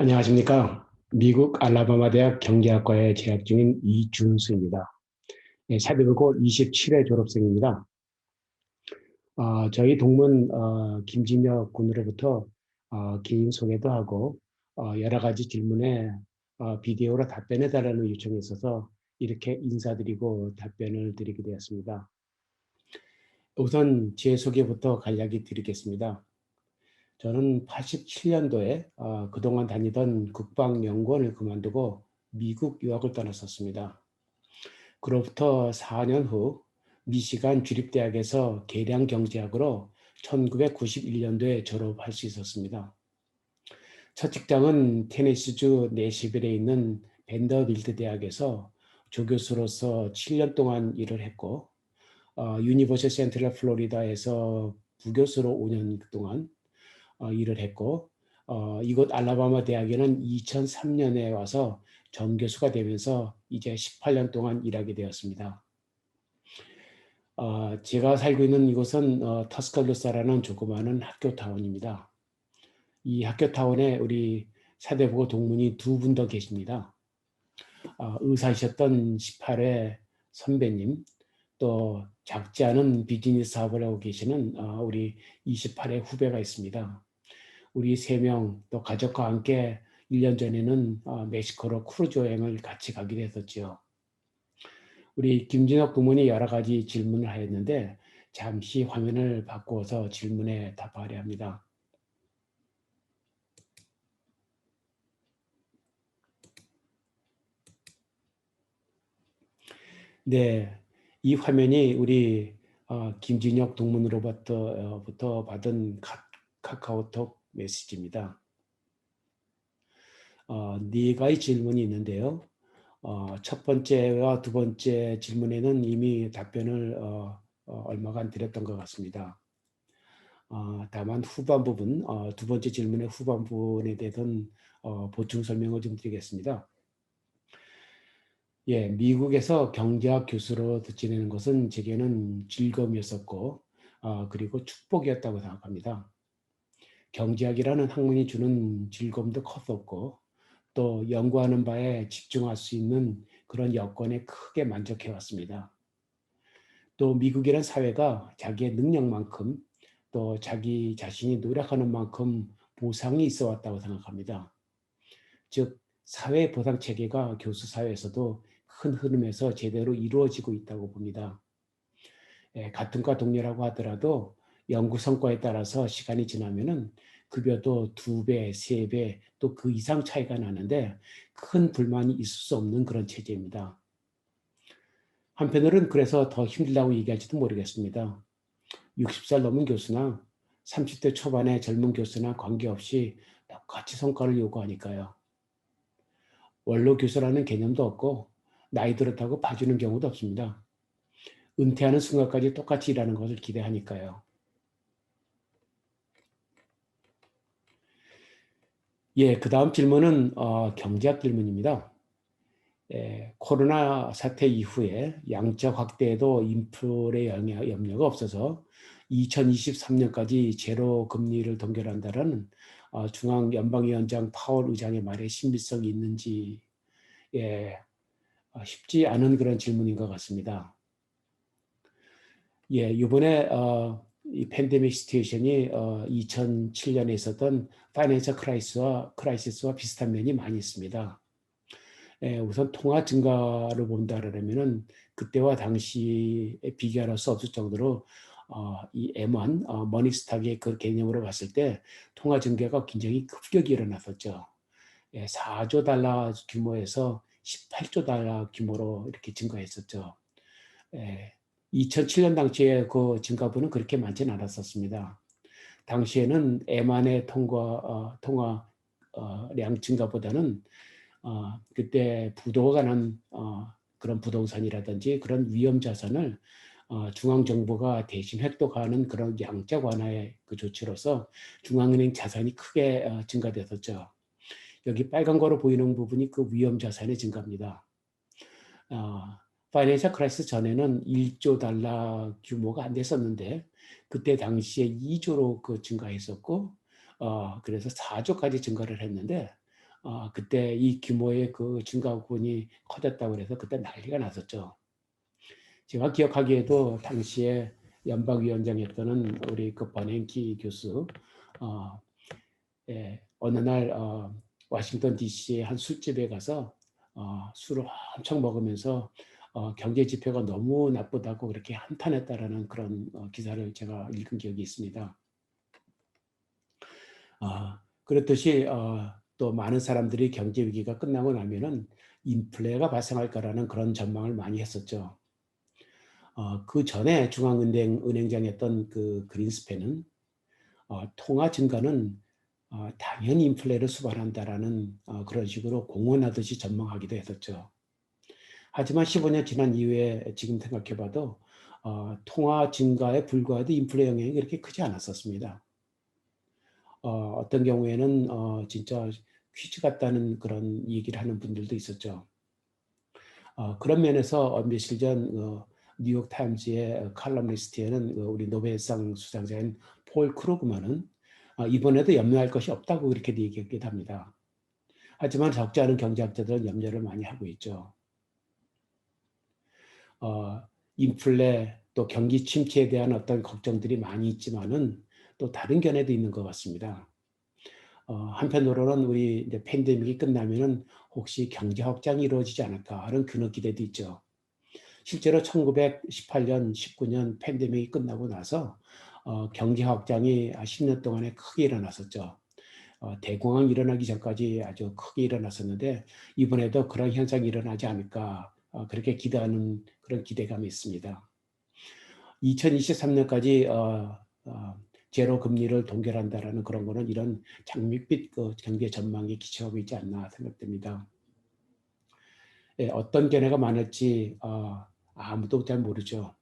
안녕하십니까. 미국 알라바마 대학 경제학과에 재학 중인 이준수입니다. 네, 사대부고 27회 졸업생입니다. 어, 저희 동문 어, 김진혁 군으로부터 어, 개인 소개도 하고 어, 여러 가지 질문에 어, 비디오로 답변해 달라는 요청이 있어서 이렇게 인사드리고 답변을 드리게 되었습니다. 우선 제 소개부터 간략히 드리겠습니다. 저는 87년도에 어, 그동안 다니던 국방연구원을 그만두고 미국 유학을 떠났었습니다. 그로부터 4년 후 미시간 주립대학에서 계량경제학으로 1991년도에 졸업할 수 있었습니다. 첫 직장은 테네시주 내시빌에 있는 밴더빌드 대학에서 조교수로서 7년 동안 일을 했고 어, 유니버시 센트럴 플로리다에서 부교수로 5년 동안 어, 일을 했고 어, 이곳 알라바마 대학에는 2003년에 와서 전교수가 되면서 이제 18년 동안 일하게 되었습니다. 어, 제가 살고 있는 이곳은 어, 터스칼루사라는 조그마한 학교 타운입니다. 이 학교 타운에 우리 사대보고 동문이 두 분 더 계십니다. 어, 의사이셨던 18회 선배님, 또 작지 않은 비즈니스 사업을 하고 계시는 어, 우리 28회 후배가 있습니다. 우리 세 명 또 가족과 함께 1년 전에는 어, 멕시코로 크루즈 여행을 같이 가기도 했었죠. 우리 김진혁 부문이 여러 가지 질문을 하였는데 잠시 화면을 바꾸어서 질문에 답하려 합니다. 네, 이 화면이 우리 어, 김진혁 동문으로부터 받은 카, 카오톡 메시지입니다. 어, 네 가지 질문이 있는데요. 어, 첫 번째와 두 번째 질문에는 이미 답변을 어, 어, 얼마간 드렸던 것 같습니다. 어, 다만 후반 부분, 어, 두 번째 질문의 후반 부분에 대해서는 어, 보충 설명을 좀 드리겠습니다. 예, 미국에서 경제학 교수로 지내는 것은 제게는 즐거움이었었고, 어, 그리고 축복이었다고 생각합니다. 경제학이라는 학문이 주는 즐거움도 컸었고 또 연구하는 바에 집중할 수 있는 그런 여건에 크게 만족해 왔습니다. 또 미국이라는 사회가 자기의 능력만큼 또 자기 자신이 노력하는 만큼 보상이 있어 왔다고 생각합니다. 즉 사회 보상 체계가 교수 사회에서도 큰 흐름에서 제대로 이루어지고 있다고 봅니다. 예, 같은 과 동료라고 하더라도 연구 성과에 따라서 시간이 지나면은 급여도 두 배, 세 배, 또 그 이상 차이가 나는데 큰 불만이 있을 수 없는 그런 체제입니다. 한편으로는 그래서 더 힘들다고 얘기할지도 모르겠습니다. 60살 넘은 교수나 30대 초반의 젊은 교수나 관계없이 똑같이 성과를 요구하니까요. 원로 교수라는 개념도 없고 나이 들었다고 봐주는 경우도 없습니다. 은퇴하는 순간까지 똑같이 일하는 것을 기대하니까요. 예, 그 다음 질문은 어, 경제학 질문입니다. 예, 코로나 사태 이후에 양적 확대에도 인플레 영향, 염려가 없어서 2023년까지 제로 금리를 동결한다는 어, 중앙 연방위원장 파월 의장의 말에 신빙성이 있는지 예, 어, 쉽지 않은 그런 질문인 것 같습니다. 예, 이번에 어, 이 팬데믹 시츄에이션이 어, 2007년에 있었던 파이낸셜 크라이시스와 크라이시스와 비슷한 면이 많이 있습니다. 예, 우선 통화 증가를 본다 그러면은 그때와 당시에 비교할 수 없을 정도로 어, 이 M1 어, 머니스탁의 그 개념으로 봤을 때 통화 증가가 굉장히 급격히 일어났었죠. 예, 4조 달러 규모에서 18조 달러 규모로 이렇게 증가했었죠. 예, 2007년 당시에 그 증가분은 그렇게 많지는 않았었습니다. 당시에는 M1의 통과 어, 통화량 어, 증가보다는 어, 그때 부도가 난 어, 그런 부동산이라든지 그런 위험 자산을 어, 중앙 정부가 대신 획득하는 그런 양적 완화의 그 조치로서 중앙은행 자산이 크게 어, 증가됐었죠. 여기 빨간 거로 보이는 부분이 그 위험 자산의 증가입니다. 어, 파이낸셜 크라이스 전에는 1조 달러 규모가 안 됐었는데 그때 당시에 2조로 그 증가했었고 어 그래서 4조까지 증가를 했는데 어, 그때 이 규모의 그 증가분이 커졌다고 그래서 그때 난리가 났었죠. 제가 기억하기에도 당시에 연방위원장이었던 우리 그 버냉키 교수 어, 예, 어느 날 어, 워싱턴 D.C.의 한 술집에 가서 어, 술을 엄청 먹으면서 어, 경제 지표가 너무 나쁘다고 그렇게 한탄했다라는 그런 어, 기사를 제가 읽은 기억이 있습니다. 어, 그렇듯이 어, 또 많은 사람들이 경제 위기가 끝나고 나면은 인플레가 발생할 거라는 그런 전망을 많이 했었죠. 어, 그 전에 중앙은행 은행장이었던 그 그린스펜은 어, 통화 증가는 어, 당연히 인플레를 수반한다라는 어, 그런 식으로 공언하듯이 전망하기도 했었죠. 하지만 15년 지난 이후에 지금 생각해봐도 어, 통화 증가에 불과해도 인플레 영향이 그렇게 크지 않았었습니다. 어, 떤 경우에는 어, 진짜 퀴즈 같다는 그런 얘기를 하는 분들도 있었죠. 어, 그런 면에서 며칠 전 어, 뉴욕 타임즈의 칼럼니스트에는 그 우리 노벨상 수상자인 폴 크루그만은 어, 이번에도 염려할 것이 없다고 그렇게 얘기하기도 합니다. 하지만 적지 않은 경제학자들은 염려를 많이 하고 있죠. 어, 인플레 또 경기 침체에 대한 어떤 걱정들이 많이 있지만은 또 다른 견해도 있는 것 같습니다. 어, 한편으로는 우리 이제 팬데믹이 끝나면은 혹시 경제 확장이 이루어지지 않을까 하는 그런 기대도 있죠. 실제로 1918년, 19년 팬데믹이 끝나고 나서 어, 경제 확장이 10년 동안에 크게 일어났었죠. 어, 대공황 일어나기 전까지 아주 크게 일어났었는데 이번에도 그런 현상이 일어나지 않을까 어, 그렇게 기대하는 그런 기대감이 있습니다. 2023년까지 어, 어, 제로 금리를 동결한다라는 그런 거는 이런 장밋빛 그 경제 전망에 기초하고 있지 않나 생각됩니다. 예, 어떤 견해가 많을지 어, 아무도 잘 모르죠.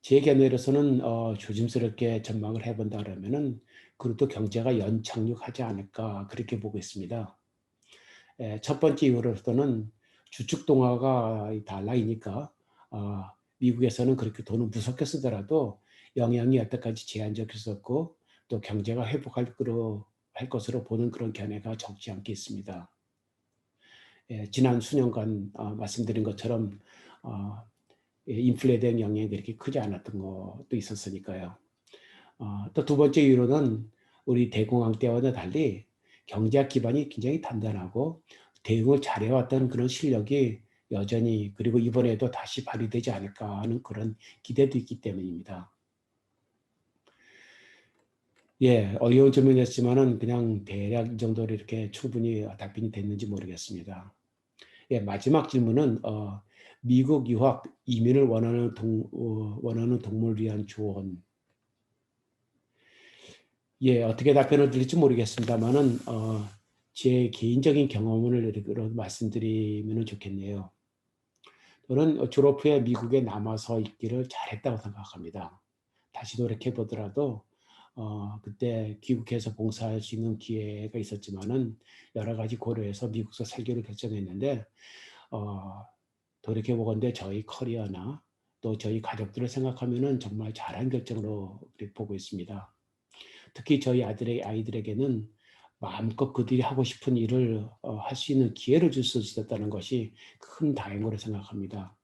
제 견해로서는 어, 조심스럽게 전망을 해본다 그러면은 그래도 경제가 연착륙하지 않을까 그렇게 보고 있습니다. 에, 첫 번째 이유로서는 주축 동화가 달라이니까 어, 미국에서는 그렇게 돈을 무섭게 쓰더라도 영향이 여태까지 제한적이었고 또 경제가 회복할 거로 할 것으로 보는 그런 견해가 적지 않게 있습니다. 예, 지난 수년간 어, 말씀드린 것처럼 어, 예, 인플레에 대한 영향이 그렇게 크지 않았던 것도 있었으니까요. 어, 또두 번째 이유로는 우리 대공황 때와는 달리 경제학 기반이 굉장히 단단하고 대응을 잘해왔던 그런 실력이 여전히 그리고 이번에도 다시 발휘되지 않을까 하는 그런 기대도 있기 때문입니다. 예, 어려운 질문이었지만은 그냥 대략 이 정도로 이렇게 충분히 답변이 됐는지 모르겠습니다. 예, 마지막 질문은 어, 미국 유학 이민을 원하는 동, 어, 원하는 동물을 위한 조언. 예, 어떻게 답변을 드릴지 모르겠습니다만은 어, 제 개인적인 경험을 말씀드리면 좋겠네요. 저는 졸업 후에 미국에 남아서 있기를 잘했다고 생각합니다. 다시 노력해 보더라도 어, 그때 귀국해서 봉사할 수 있는 기회가 있었지만은 여러 가지 고려해서 미국에서 살기로 결정했는데 어, 돌이켜 보건대 저희 커리어나 또 저희 가족들을 생각하면은 정말 잘한 결정으로 보고 있습니다. 특히 저희 아들의 아이들에게는 마음껏 그들이 하고 싶은 일을 어, 할수 있는 기회를 줄 수 있었다는 것이 큰 다행으로 생각합니다.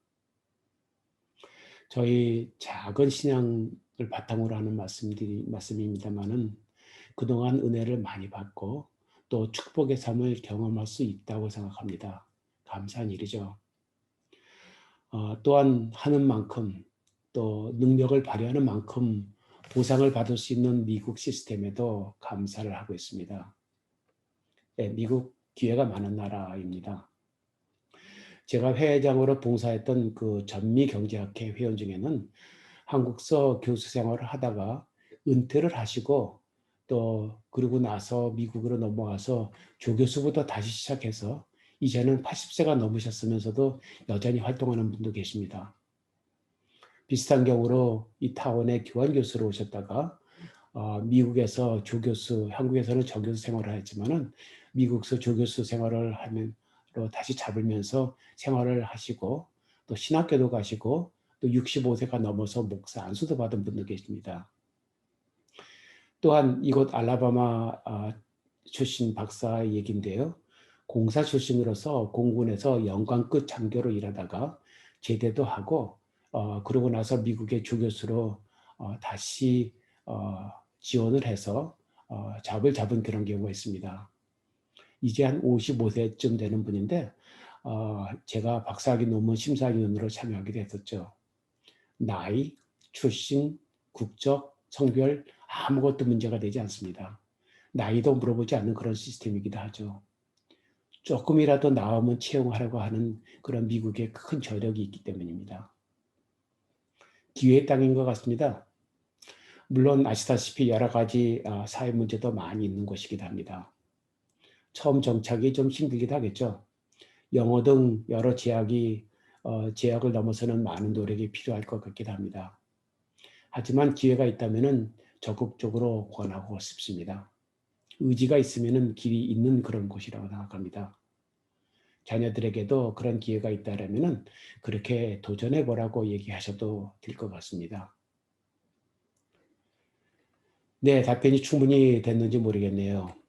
저희 작은 신앙을 바탕으로 하는 말씀입니다만은 그동안 은혜를 많이 받고 또 축복의 삶을 경험할 수 있다고 생각합니다. 감사한 일이죠. 어, 또한 하는 만큼 또 능력을 발휘하는 만큼 보상을 받을 수 있는 미국 시스템에도 감사를 하고 있습니다. 네, 미국 기회가 많은 나라입니다. 제가 회장으로 봉사했던 그 전미경제학회 회원 중에는 한국서 교수 생활을 하다가 은퇴를 하시고 또 그러고 나서 미국으로 넘어가서 조교수부터 다시 시작해서 이제는 80세가 넘으셨으면서도 여전히 활동하는 분도 계십니다. 비슷한 경우로 이 타원의 교환 교수로 오셨다가 어, 미국에서 조교수, 한국에서는 저교수 생활을 했지만은 미국에서 조교수 생활을 하면로 다시 잡으면서 생활을 하시고 또 신학교도 가시고 또 65세가 넘어서 목사 안수도 받은 분도 계십니다. 또한 이곳 알라바마 아, 출신 박사 얘기인데요. 공사 출신으로서 공군에서 연관급 장교로 일하다가 제대도 하고 어, 그러고 나서 미국의 조교수로 어, 다시 어, 지원을 해서 어, 잡을 잡은 그런 경우가 있습니다. 이제 한 55세쯤 되는 분인데 어, 제가 박사학위 논문 심사위원으로 참여하게 됐었죠. 나이, 출신, 국적, 성별 아무것도 문제가 되지 않습니다. 나이도 물어보지 않는 그런 시스템이기도 하죠. 조금이라도 나오면 채용하려고 하는 그런 미국의 큰 저력이 있기 때문입니다. 기회의 땅인 것 같습니다. 물론 아시다시피 여러 가지 아, 사회 문제도 많이 있는 곳이기도 합니다. 처음 정착이 좀 힘들기도 하겠죠. 영어 등 여러 제약이 어, 제약을 넘어서는 많은 노력이 필요할 것 같기도 합니다. 하지만 기회가 있다면 적극적으로 권하고 싶습니다. 의지가 있으면 길이 있는 그런 곳이라고 생각합니다. 자녀들에게도 그런 기회가 있다면 그렇게 도전해 보라고 얘기하셔도 될 것 같습니다. 네, 답변이 충분히 됐는지 모르겠네요.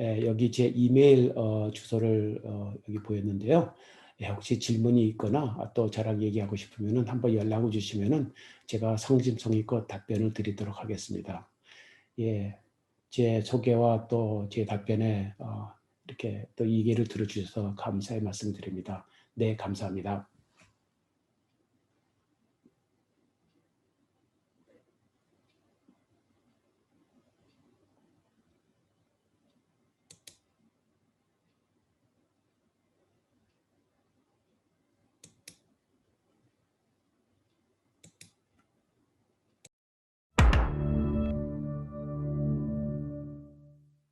예, 여기 제 이메일 어, 주소를 어, 여기 보였는데요. 예, 혹시 질문이 있거나 또 저랑 얘기하고 싶으면 한번 연락을 주시면 제가 성심성의껏 답변을 드리도록 하겠습니다. 예, 제 소개와 또 제 답변에 어, 이렇게 또 이해를 들어주셔서 감사의 말씀드립니다. 네, 감사합니다.